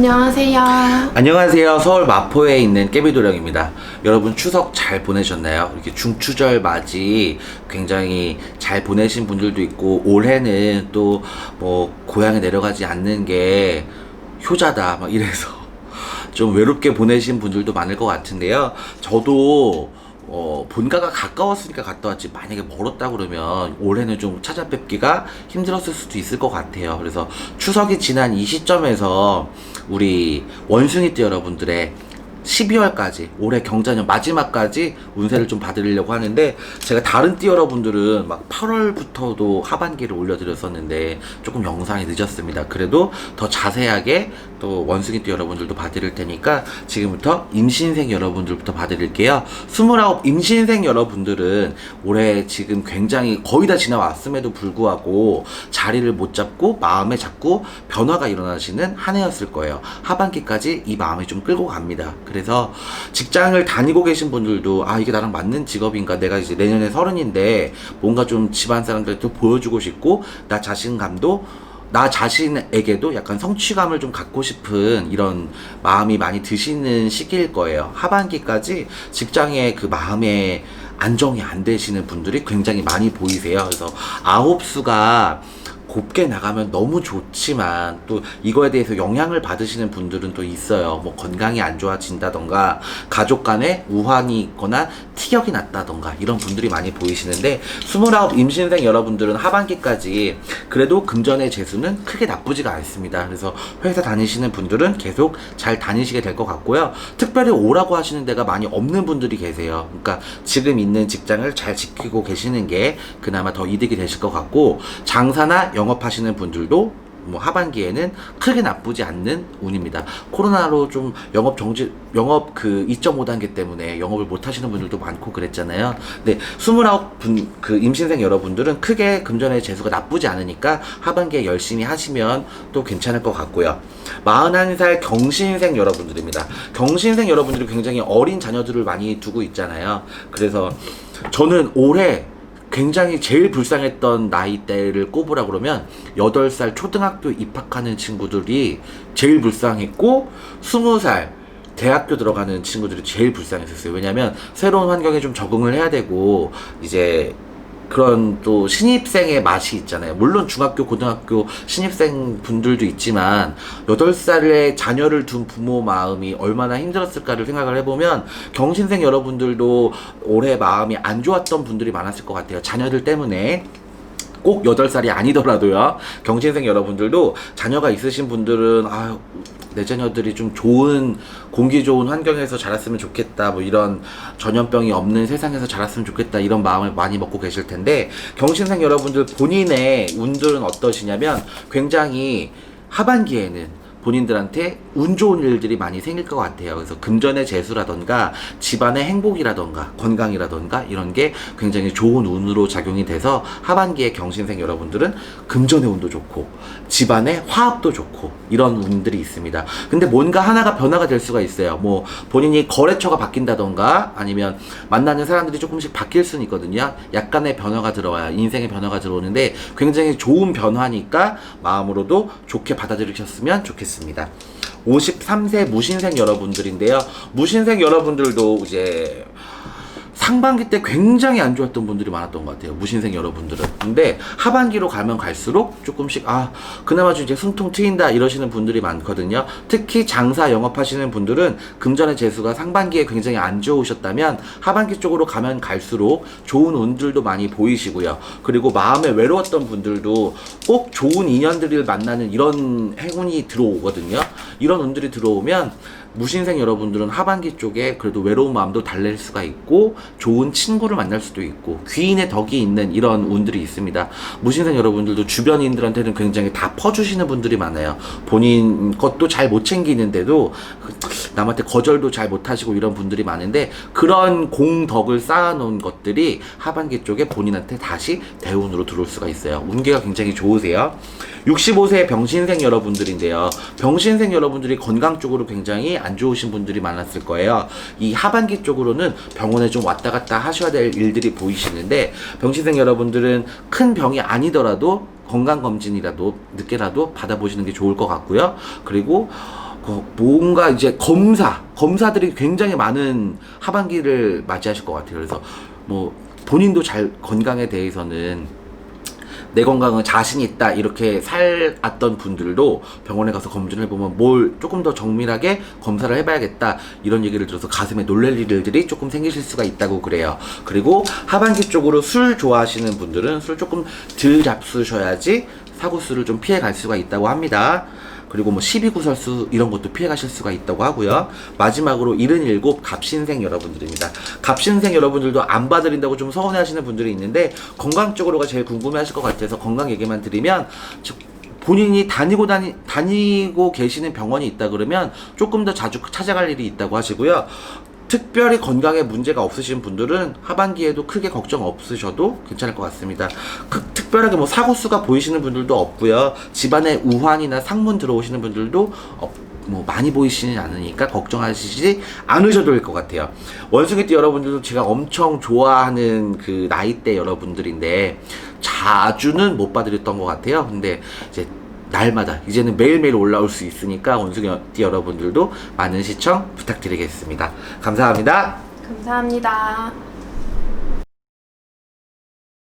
안녕하세요. 안녕하세요. 서울 마포에 있는 깨비도령입니다. 여러분 추석 잘 보내셨나요? 이렇게 중추절 맞이 굉장히 잘 보내신 분들도 있고 올해는 또 뭐 고향에 내려가지 않는 게 효자다 막 이래서 좀 외롭게 보내신 분들도 많을 것 같은데요. 저도 어, 본가가 가까웠으니까 갔다 왔지 만약에 멀었다 그러면 올해는 좀 찾아뵙기가 힘들었을 수도 있을 것 같아요. 그래서 추석이 지난 이 시점에서 우리 원숭이띠 여러분들의 12월까지 올해 경자년 마지막까지 운세를 좀 받으려고 하는데 제가 다른 띠 여러분들은 막 8월부터도 하반기를 올려드렸었는데 조금 영상이 늦었습니다. 그래도 더 자세하게 또 원숭이 띠 여러분들도 봐드릴 테니까 지금부터 임신생 여러분들부터 봐드릴게요. 29 임신생 여러분들은 올해 지금 굉장히 거의 다 지나왔음에도 불구하고 자리를 못 잡고 마음에 자꾸 변화가 일어나시는 한 해였을 거예요. 하반기까지 이 마음이 좀 끌고 갑니다. 그래서 직장을 다니고 계신 분들도 아 이게 나랑 맞는 직업인가 내가 이제 내년에 서른인데 뭔가 좀 집안 사람들한테 보여주고 싶고 나 자신감도 나 자신에게도 약간 성취감을 좀 갖고 싶은 이런 마음이 많이 드시는 시기일 거예요. 하반기까지 직장의 그 마음의 안정이 안 되시는 분들이 굉장히 많이 보이세요. 그래서 아홉 수가 곱게 나가면 너무 좋지만 또 이거에 대해서 영향을 받으시는 분들은 또 있어요. 뭐 건강이 안 좋아진다던가 가족 간에 우환이 있거나 티격이 났다던가 이런 분들이 많이 보이시는데 29 임신생 여러분들은 하반기까지 그래도 금전의 재수는 크게 나쁘지가 않습니다. 그래서 회사 다니시는 분들은 계속 잘 다니시게 될 것 같고요. 특별히 오라고 하시는 데가 많이 없는 분들이 계세요. 그러니까 지금 있는 직장을 잘 지키고 계시는 게 그나마 더 이득이 되실 것 같고 장사나 영업하시는 분들도 뭐 하반기에는 크게 나쁘지 않는 운입니다. 코로나로 좀 영업 정지, 영업 그 2.5단계 때문에 영업을 못 하시는 분들도 많고 그랬잖아요. 근데 29분, 그 임신생 여러분들은 크게 금전의 재수가 나쁘지 않으니까 하반기에 열심히 하시면 또 괜찮을 것 같고요. 41살 경신생 여러분들입니다. 경신생 여러분들이 굉장히 어린 자녀들을 많이 두고 있잖아요. 그래서 저는 올해 굉장히 제일 불쌍했던 나이대를 꼽으라 그러면 8살 초등학교 입학하는 친구들이 제일 불쌍했고 20살 대학교 들어가는 친구들이 제일 불쌍했었어요. 왜냐면 새로운 환경에 좀 적응을 해야 되고 이제 그런 또 신입생의 맛이 있잖아요. 물론 중학교, 고등학교 신입생 분들도 있지만 8살의 자녀를 둔 부모 마음이 얼마나 힘들었을까를 생각을 해보면 경신생 여러분들도 올해 마음이 안 좋았던 분들이 많았을 것 같아요. 자녀들 때문에. 꼭 8살이 아니더라도요. 경신생 여러분들도 자녀가 있으신 분들은 아유 내 자녀들이 좀 좋은 공기 좋은 환경에서 자랐으면 좋겠다 뭐 이런 전염병이 없는 세상에서 자랐으면 좋겠다 이런 마음을 많이 먹고 계실 텐데 경신생 여러분들 본인의 운들은 어떠시냐면 굉장히 하반기에는 본인들한테 운 좋은 일들이 많이 생길 것 같아요. 그래서 금전의 재수라던가 집안의 행복이라던가 건강이라던가 이런 게 굉장히 좋은 운으로 작용이 돼서 하반기에 경신생 여러분들은 금전의 운도 좋고 집안의 화합도 좋고 이런 운들이 있습니다. 근데 뭔가 하나가 변화가 될 수가 있어요. 뭐 본인이 거래처가 바뀐다던가 아니면 만나는 사람들이 조금씩 바뀔 수는 있거든요. 약간의 변화가 들어와요. 인생의 변화가 들어오는데 굉장히 좋은 변화니까 마음으로도 좋게 받아들이셨으면 좋겠습니다. 53세 무신생 여러분들인데요. 무신생 여러분들도 이제 상반기 때 굉장히 안 좋았던 분들이 많았던 것 같아요. 무신생 여러분들은. 근데 하반기로 가면 갈수록 조금씩, 아, 그나마 좀 이제 숨통 트인다 이러시는 분들이 많거든요. 특히 장사 영업하시는 분들은 금전의 재수가 상반기에 굉장히 안 좋으셨다면 하반기 쪽으로 가면 갈수록 좋은 운들도 많이 보이시고요. 그리고 마음에 외로웠던 분들도 꼭 좋은 인연들을 만나는 이런 행운이 들어오거든요. 이런 운들이 들어오면 무신생 여러분들은 하반기 쪽에 그래도 외로운 마음도 달랠 수가 있고 좋은 친구를 만날 수도 있고 귀인의 덕이 있는 이런 운들이 있습니다. 무신생 여러분들도 주변인들한테는 굉장히 다 퍼주시는 분들이 많아요. 본인 것도 잘 못 챙기는데도 그 남한테 거절도 잘 못하시고 이런 분들이 많은데 그런 공덕을 쌓아놓은 것들이 하반기 쪽에 본인한테 다시 대운으로 들어올 수가 있어요. 운계가 굉장히 좋으세요. 65세 병신생 여러분들인데요. 병신생 여러분들이 건강 쪽으로 굉장히 안 좋으신 분들이 많았을 거예요. 이 하반기 쪽으로는 병원에 좀 왔다 갔다 하셔야 될 일들이 보이시는데 병신생 여러분들은 큰 병이 아니더라도 건강 검진이라도 늦게라도 받아보시는 게 좋을 것 같고요. 그리고 그 뭔가 이제 검사 검사들이 굉장히 많은 하반기를 맞이하실 것 같아요. 그래서 뭐 본인도 잘 건강에 대해서는 내 건강은 자신 있다 이렇게 살았던 분들도 병원에 가서 검진을 해보면 뭘 조금 더 정밀하게 검사를 해봐야겠다 이런 얘기를 들어서 가슴에 놀랄 일들이 조금 생기실 수가 있다고 그래요. 그리고 하반기 쪽으로 술 좋아하시는 분들은 술 조금 덜 잡수셔야지 사고수를 좀 피해 갈 수가 있다고 합니다 그리고 뭐 12구설수 이런 것도 피해 가실 수가 있다고 하고요. 마지막으로 77 갑신생 여러분들입니다. 갑신생 여러분들도 안 봐드린다고 좀 서운해 하시는 분들이 있는데 건강 쪽으로가 제일 궁금해 하실 것 같아서 건강 얘기만 드리면 저- 본인이 다니고 다니, 다니고 계시는 병원이 있다 그러면 조금 더 자주 찾아갈 일이 있다고 하시고요. 특별히 건강에 문제가 없으신 분들은 하반기에도 크게 걱정 없으셔도 괜찮을 것 같습니다. 그, 특별하게 뭐 사고수가 보이시는 분들도 없고요. 집안에 우환이나 상문 들어오시는 분들도 어, 뭐 많이 보이시는 않으니까 걱정하시지 않으셔도 될 것 같아요. 원숭이띠 여러분들도 제가 엄청 좋아하는 그 나이대 여러분들인데 자주는 못 봐드렸던 것 같아요. 근데 이제 날마다 이제는 매일매일 올라올 수 있으니까 원숭이띠 여러분들도 많은 시청 부탁드리겠습니다. 감사합니다. 감사합니다.